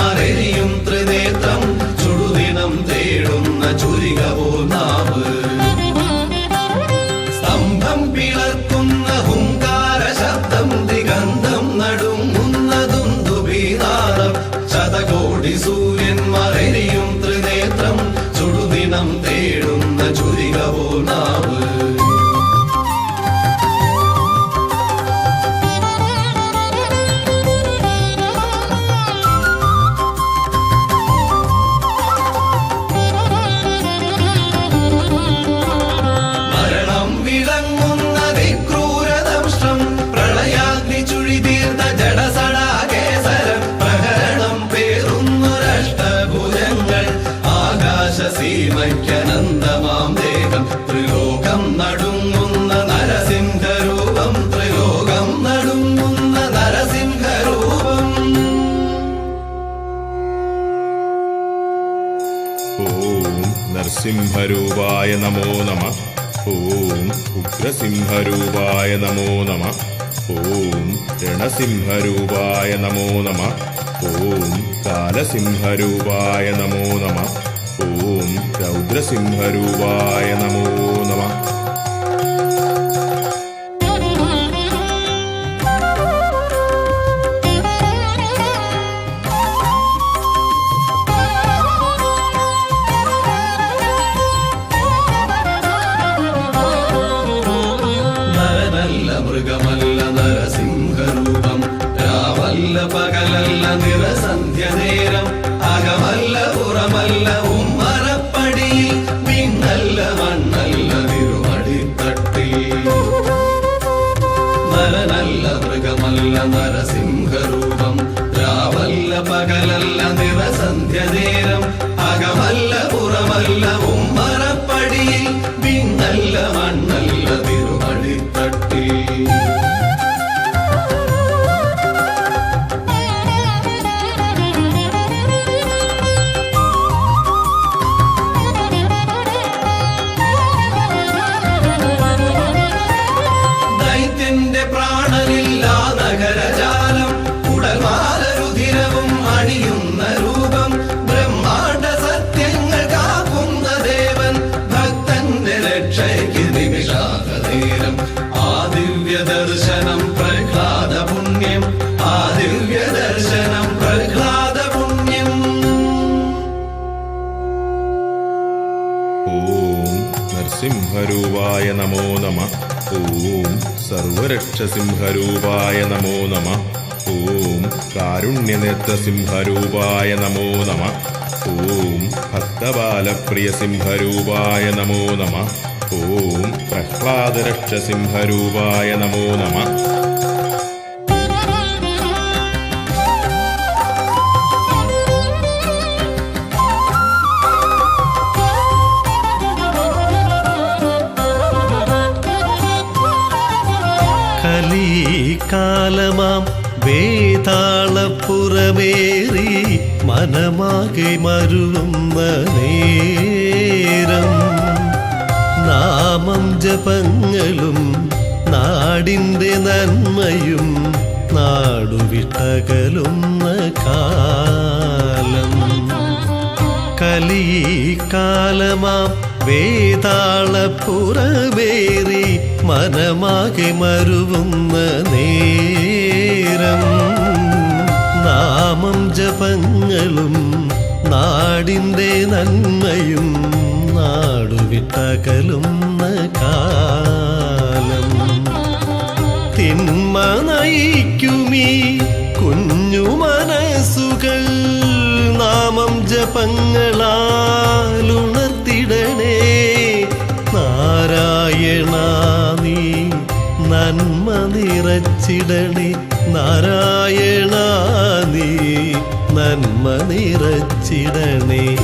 ദുബീനാദം ത്രിനേത്രം ചുടുദിനം തേടുന്ന ചുരികവോ നാവ്. സ്തംഭം പിളർക്കുന്ന ഹുങ്കാര ശബ്ദം ദിഗന്ധം നടുങ്ങുന്നതും ആകാശസീമയ്ക്കനന്തമാം ദേഹം. ത്രിലോകം നടുങ്ങുന്ന നരസിംഹരൂപം. ത്രിലോകം നടുങ്ങുന്ന നരസിംഹരൂപം. ഓം നരസിംഹരൂപായ നമോ നമ. ഓം ഉഗ്രസിംഹരൂപായ നമോ നമ. ഓം രണസിംഹരൂപായ നമോ നമ. ഓം കാലസിംഹരൂപായ നമോ നമ. രൗദ്രസിംഹരൂപായ നമോ നമ. മൃഗമല്ല നരസിംഹരൂപം. രാവല്ല പകലല്ല നിറസന്ധ്യ നേരം അകമല്ല പുറമല്ല ഉമ്മറപ്പടിയിൽ ആ ദിവ്യ ദർശനം പ്രഹ്ലാദ പുണ്യം. ആ ദിവ്യ ദർശനം പ്രഹ്ലാദ പുണ്യം. ഓം നരസിംഹരൂപായ നമോ നമ. ഓം സർവരക്ഷസിംഹരൂപായ നമോ നമ. ഓം കാരുണ്യനേത്രസിംഹരൂപായ നമോ നമ. ഓം ഭക്തബാലപ്രിയസിംഹരൂപായ നമോ നമ. ഓം പ്രഹ്ലാദരക്ഷസിംഹരൂപായ നമോ നമ. കലീകാലമാം വേതാളപ്പുറമേറി മനമാകെ മരുവുന്ന നേരം നാമം ജപങ്ങളും നാടിന്റെ നന്മയും നാടുവിട്ടകലുന്ന കാലം. കലീകാലമാം വേതാളപ്പുറവേറി മനമാകെ മരുവുന്ന നേരം. നാമം ജപങ്ങളും നാടിന്റെ നന്മയും നാടുവിട്ടകലുന്ന കാലം. തിന്മ നയിക്കുമീ കുഞ്ഞു മനസ്സുകൾ. നാമം ജപങ്ങളാലുണർത്തിടണേ. നാരായണ നീ നന്മ നിറച്ചിടണേ. നാരായണ നീ നന്മ നിറച്ചിടണേ.